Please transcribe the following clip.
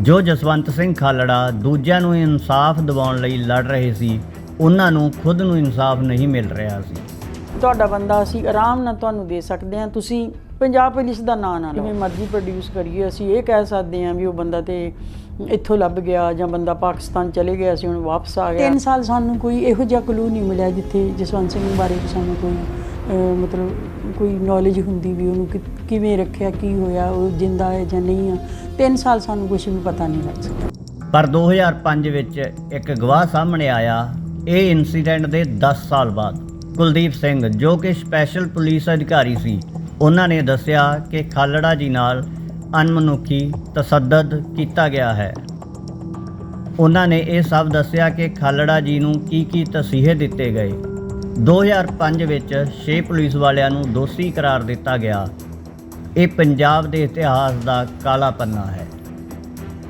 ਜੋ ਜਸਵੰਤ ਸਿੰਘ ਖਾਲੜਾ ਦੂਜਿਆਂ ਨੂੰ ਇਨਸਾਫ ਦਿਵਾਉਣ ਲਈ ਲੜ ਰਹੇ ਸੀ ਉਹਨਾਂ ਨੂੰ ਖੁਦ ਨੂੰ ਇਨਸਾਫ ਨਹੀਂ ਮਿਲ ਰਿਹਾ ਸੀ। ਤੁਹਾਡਾ ਬੰਦਾ ਅਸੀਂ ਆਰਾਮ ਨਾਲ ਤੁਹਾਨੂੰ ਦੇ ਸਕਦੇ ਹਾਂ ਤੁਸੀਂ ਪੰਜਾਬ ਪੁਲਿਸ ਦਾ ਨਾਂ ਨਾ ਲਓ। ਜਿਵੇਂ ਮਰਜ਼ੀ ਪ੍ਰੋਡਿਊਸ ਕਰੀਏ ਅਸੀਂ ਇਹ ਕਹਿ ਸਕਦੇ ਹਾਂ ਵੀ ਉਹ ਬੰਦਾ ਤੇ ਇੱਥੋਂ ਲੱਭ ਗਿਆ ਜਾਂ ਬੰਦਾ ਪਾਕਿਸਤਾਨ ਚਲੇ ਗਿਆ ਸੀ ਹੁਣ ਵਾਪਸ ਆ ਗਿਆ। 3 ਸਾਲ ਸਾਨੂੰ ਕੋਈ ਇਹੋ ਜਿਹਾ ਕਲੂ ਨਹੀਂ ਮਿਲਿਆ ਜਿੱਥੇ ਜਸਵੰਤ ਸਿੰਘ ਬਾਰੇ ਸਾਨੂੰ ਕੋਈ ਮਤਲਬ ਕੋਈ ਨੌਲੇਜ ਹੁੰਦੀ ਵੀ ਉਹਨੂੰ ਕਿਵੇਂ ਰੱਖਿਆ, ਕੀ ਹੋਇਆ, ਉਹ ਜਿੰਦਾ ਹੈ ਜਾਂ ਨਹੀਂ ਆ 3 ਸਾਲ ਸਾਨੂੰ ਕੁਝ ਵੀ ਪਤਾ ਨਹੀਂ ਲੱਗ ਸਕਿਆ ਪਰ 2005 ਵਿੱਚ ਇੱਕ ਗਵਾਹ ਸਾਹਮਣੇ ਆਇਆ, ਇਹ ਇਨਸੀਡੈਂਟ ਦੇ 10 ਸਾਲ ਬਾਅਦ। ਕੁਲਦੀਪ ਸਿੰਘ, ਜੋ ਕਿ ਸਪੈਸ਼ਲ ਪੁਲਿਸ ਅਧਿਕਾਰੀ ਸੀ, ਉਹਨਾਂ ਨੇ ਦੱਸਿਆ ਕਿ ਖਾਲੜਾ ਜੀ ਨਾਲ ਅਨਮਨੁੱਖੀ ਤਸੱਦਦ ਕੀਤਾ ਗਿਆ ਹੈ। ਉਹਨਾਂ ਨੇ ਇਹ ਸਭ ਦੱਸਿਆ ਕਿ ਖਾਲੜਾ ਜੀ ਨੂੰ ਕੀ ਕੀ ਤਸੀਹੇ ਦਿੱਤੇ ਗਏ। 2005 ਵਿੱਚ 6 ਪੁਲਿਸ ਵਾਲਿਆਂ ਨੂੰ ਦੋਸ਼ੀ ਕਰਾਰ ਦਿੱਤਾ ਗਿਆ। ਇਹ ਪੰਜਾਬ ਦੇ ਇਤਿਹਾਸ ਦਾ ਕਾਲਾ ਪੰਨਾ ਹੈ।